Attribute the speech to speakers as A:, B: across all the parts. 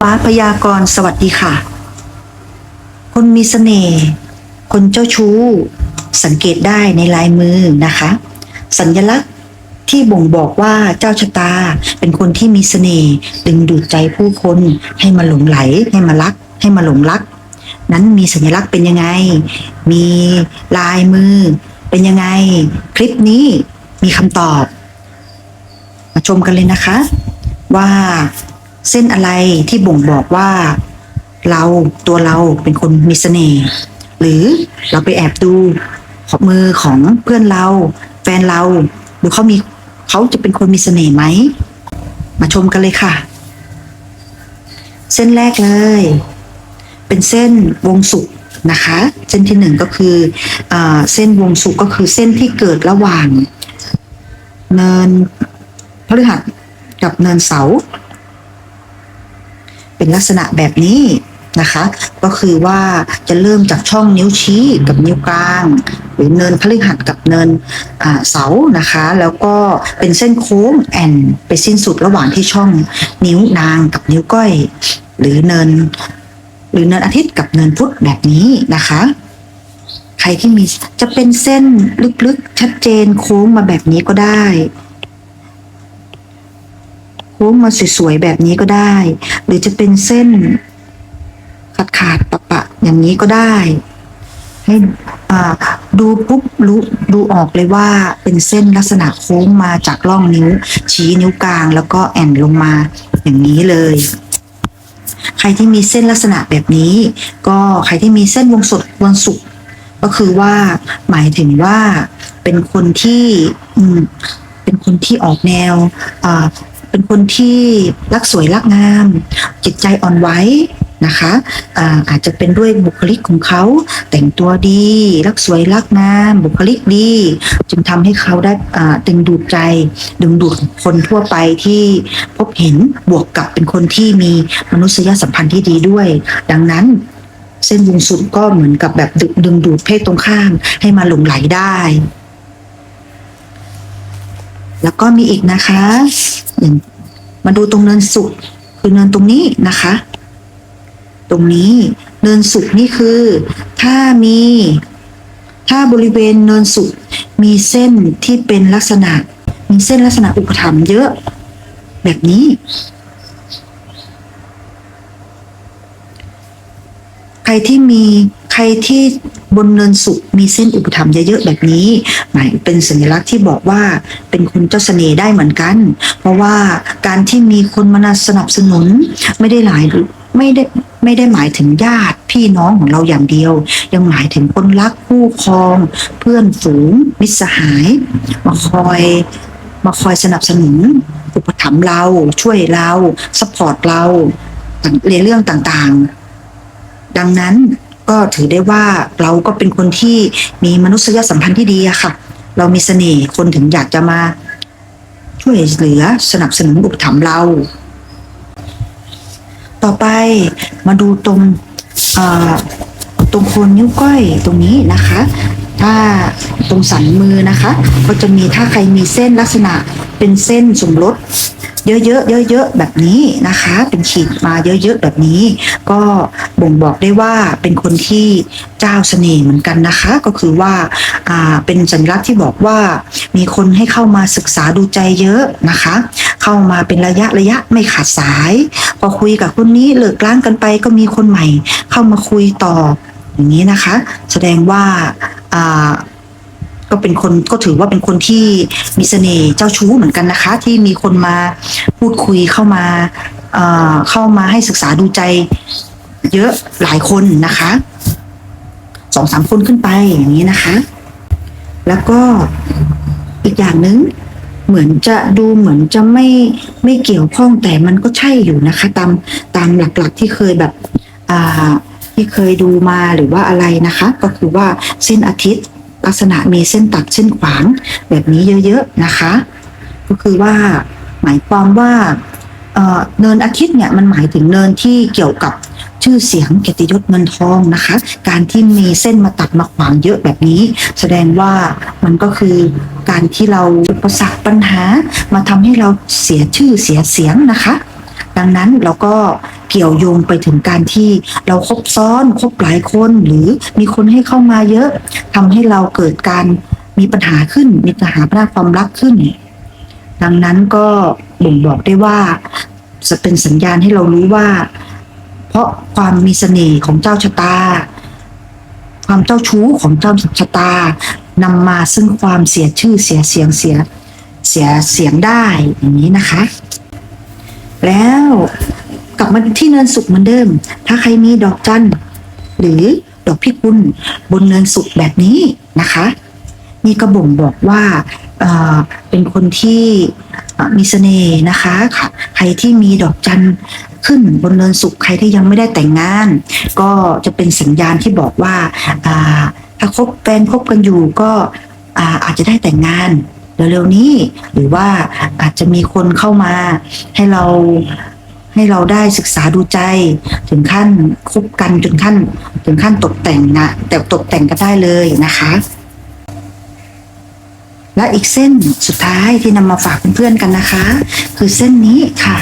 A: ฟ้าพยากรณ์สวัสดีค่ะ คนมีเสน่ห์คนเจ้าชู้ สังเกตได้ในลายมือนะคะ สัญลักษณ์ที่บ่งบอกว่าเจ้าชะตาเป็นคนที่มีเสน่ห์ดึงดูดใจผู้คนให้มาหลงไหลให้มารัก ให้มาหลงรัก นั้นมีสัญลักษณ์เป็นยังไง มีลายมือ เป็นยังไง คลิปนี้มีคำตอบ มาชมกันเลยนะคะ ว่า เส้นอะไรที่บ่งบอกว่า เราตัวเราเป็นคนมีเสน่ห์หรือเราไปแอบดูขอบมือของเพื่อนเรา แฟนเราดูเขามีเขาจะเป็นคนมีเสน่ห์ไหม มาชมกันเลยค่ะ เส้นแรกเลย เป็นเส้นวงสุกนะคะ เส้นที่หนึ่งก็คืออเส้นวงสุกก็คือเส้นที่เกิดระหว่าง เนินพฤหัสกับเนินเสา เป็นลักษณะแบบนี้นะคะ ก็คือว่าจะเริ่มจากช่องนิ้วชี้กับนิ้วกลาง หรือเนินพฤหัสกับเนินเสานะคะ แล้วก็เป็นเส้นโค้งแอนไปสิ้นสุดระหว่างที่ช่องนิ้วนางกับนิ้วก้อย หรือเนิน หรือเนินอาทิตย์กับเนินพุธแบบนี้นะคะใครที่มีจะเป็นเส้นลึกๆ ชัดเจนโค้งมาแบบนี้ก็ได้ โค้งมาสวยๆแบบนี้ก็ได้ หรือจะเป็นเส้นขาดขาดๆปะปะอย่างนี้ก็ได้ ให้ดูปุ๊บรู้ดูออกเลยว่าเป็นเส้นลักษณะโค้งมาจากร่องนิ้ว ชี้นิ้วกลาง แล้วก็แอนลงมาอย่างนี้เลย ใครที่มีเส้นลักษณะแบบนี้ ก็ใครที่มีเส้นวงสดวงสุกก็คือว่าหมายถึงว่าเป็นคนที่เป็นคนที่ออกแนว เป็นคนที่รักสวยรักงาม จิตใจอ่อนไหวนะคะอาอาจจะเป็นด้วยบุคลิกของเขา แต่งตัวดี รักสวยรักงาม บุคลิกดี จึงทำให้เขาได้ดึงดูดใจ ดึงดูดคนทั่วไปที่พบเห็นบวกกับเป็นคนที่มีมนุษยสัมพันธ์ที่ดีด้วย ดังนั้นเส้นวงสุดก็เหมือนกับแบบดึงดึงดูดเพศตรงข้ามให้มาหลงไหลได้ แล้วก็มีอีกนะคะอย่างมาดูตรงเนินสุดคือเนินตรงนี้นะคะ ตรงนี้เนินสุดนี่คือ ถ้ามี ถ้าบริเวณเนินสุดมีเส้นที่เป็นลักษณะ มีเส้นลักษณะอุปถัมภ์เยอะ แบบนี้ ใคร ที่มีใครที่บนเนินสุกมีเส้นอุปถัมเยอะๆแบบนี้ หมายเป็นสัญลักษณ์ที่บอกว่าเป็นคนเจ้าเสน่ห์ได้เหมือนกัน เพราะว่าการที่มีคนมาสนับสนุนไม่ได้หลายไม่ได้ไม่ได้หมายถึงญาติพี่น้องของเราอย่างเดียว ยังหมายถึงคนรักคู่ครอง เพื่อนฝูงมิตรสหาย มาคอยมาคอยสนับสนุนอุปถัมภ์เราช่วยเราสปอร์ตเราในเรื่องต่างๆ ดังนั้นก็ถือได้ว่าเราก็เป็นคนที่มีมนุษยสัมพันธ์ที่ดีอะค่ะ เรามีเสน่ห์คนถึงอยากจะมาช่วยเหลือสนับสนุนอุปถัมภ์เรา ต่อไปมาดูตรงตรงโคนนิ้วก้อยตรงนี้นะคะ ถ้าตรงสันมือนะคะ ก็จะมีถ้าใครมีเส้นลักษณะเป็นเส้นสมรส เยอะๆเยอะๆแบบนี้นะคะ เป็นขีดมาเยอะๆแบบนี้ ก็บ่งบอกได้ว่าเป็นคนที่เจ้าเสน่ห์เหมือนกันนะคะ ก็คือว่าอ่าเป็นสัญลักษณ์ที่บอกว่ามีคนให้เข้ามาศึกษาดูใจเยอะนะคะ เข้ามาเป็นระยะระยะไม่ขาดสาย พอคุยกับคนนี้เลิกล้างกันไปก็มีคนใหม่ เข้ามาคุยต่ออย่างนี้นะคะ แสดงว่าอ่า ก็เป็นคนก็ถือว่าเป็นคนที่มีเสน่ห์เจ้าชู้เหมือนกันนะคะ ที่มีคนมาพูดคุยเข้ามาเอ่อเข้ามาให้ศึกษาดูใจ เยอะหลายคนนะคะสองสามคนขึ้นไปอย่างนี้นะคะ แล้วก็อีกอย่างหนึ่งเหมือนจะดูเหมือนจะไม่ไม่เกี่ยวข้องแต่มันก็ใช่อยู่นะคะ ตามตามหลักๆที่เคยแบบอ่าที่เคยดูมาหรือว่าอะไรนะคะ ก็คือว่าเส้นอาทิตย์ ลักษณะมีเส้นตัดเส้นขวางแบบนี้เยอะๆนะคะ ก็คือว่าหมายความว่าเนินอาทิตย์เนี่ยมันหมายถึงเนินที่เกี่ยวกับชื่อเสียงเกียรติยศเงินทองนะคะ การที่มีเส้นมาตัดมาขวางเยอะแบบนี้ แสดงว่ามันก็คือการที่เราอุปสรรคปัญหามาทำให้เราเสียชื่อเสียเสียงนะคะ ดังนั้นเราก็ เกี่ยวโยงไปถึงการที่เราคบซ้อนคบหลายคนหรือมีคนให้เข้ามาเยอะทำให้เราเกิดการมีปัญหาขึ้น มีปัญหาด้านความรักขึ้น ดังนั้นก็บ่งบอกได้ว่าจะเป็นสัญญาณให้เรารู้ว่า เพราะความมีเสน่ห์ของเจ้าชะตา ความเจ้าชู้ของเจ้าชะตานำมาซึ่งความเสียชื่อเสียเสียงเสียเสียเสียงได้อย่างนี้นะคะ แล้ว ลับมาที่เนินสุขเหมือนเดิม ถ้าใครมีดอกจันหรือดอกพิกุลบนเนินสุขแบบนี้นะคะ นี่ก็บ่งบอกว่าเเป็นคนที่มีเสน่ห์นะคะค่ะใครที่มีดอกจันขึ้นบนเนินสุขใครที่ยังไม่ได้แต่งงาน ก็จะเป็นสัญญาณที่บอกว่าถ้าคบแฟนคบกันอยู่ก็อาจจะได้แต่งงานเร็วๆนี้หรือว่าอาจจะมีคนเข้ามาให้เรา ให้เราได้ศึกษาดูใจ ถึงขั้นคบกันจนขั้น ถึงขั้นตกแต่งนะแต่ตกแต่งก็ได้เลยนะคะ และอีกเส้นสุดท้ายที่นำมาฝากเพื่อนๆกันนะคะ คือเส้นนี้ค่ะ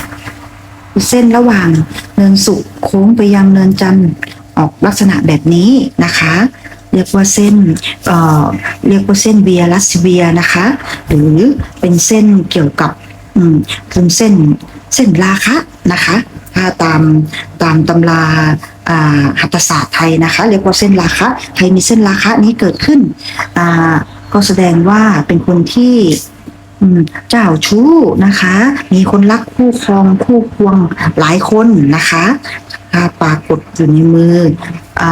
A: คือเส้นระหว่างเนินสุขโค้งไปยังเนินจันทร์ออกลักษณะแบบนี้นะคะเรียกว่าเส้นเอ่อเรียกว่าเส้นเบียรัสเวียนะคะ หรือเป็นเส้นเกี่ยวกับอืมเป็นเส้นเส้นราคะ นะคะถ้าตามตามตำราอ่าหัตถศาสตร์ไทยนะคะ เรียกว่าเส้นราคะใครมีเส้นราคะนี้เกิดขึ้นก็แสดงว่าเป็นคนที่เจ้าชู้นะคะ มีคนรักคู่ครองคู่ควงหลายคนนะคะถ้าปรากฏอยู่ในมืออ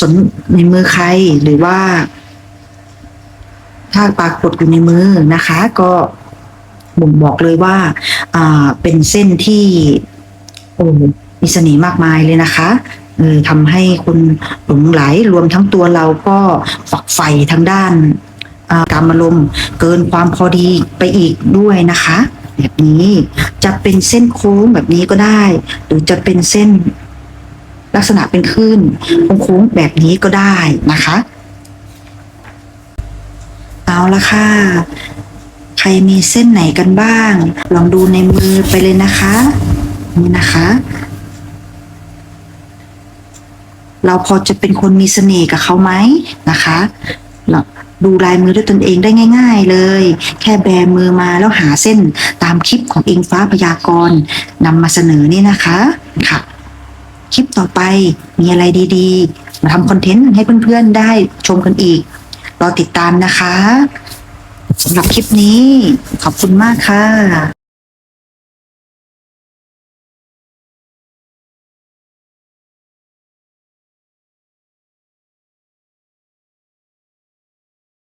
A: สนในมือใครหรือว่า ถ้าปรากฏอยู่ในมือนะคะ ก็ บ่งบอกเลยว่าเป็นเส้นที่โอ้มีเสน่ห์มากมายเลยนะคะเออทำให้คุณหลงไหลรวมทั้งตัวเราก็ฝักใฝ่ทางด้านอาการอารมณ์เกินความพอดีไปอีกด้วยนะคะ แบบนี้จะเป็นเส้นโค้งแบบนี้ก็ได้ หรือจะเป็นเส้นลักษณะเป็นคลื่นโค้งแบบนี้ก็ได้นะคะ เอาละค่ะ รมีเส้นไหนกันบ้าง ลองดูในมือไปเลยนะคะ นี่นะคะ เราพอจะเป็นคนมีเสน่ห์กับเขาไหมนะคะเราดูลายมือด้วยตนเองได้ง่าย ๆเลย แค่แบมือมาแล้วหาเส้นตามคลิปของอิงฟ้าพยากรณ์นำมาเสนอนี่นะคะค่ะ คลิปต่อไปมีอะไรดีๆมาทำคอนเทนต์ให้เพื่อนๆได้ชมกันอีก รอติดตามนะคะ สำหรับคลิปนี้ขอบคุณมากค่ะ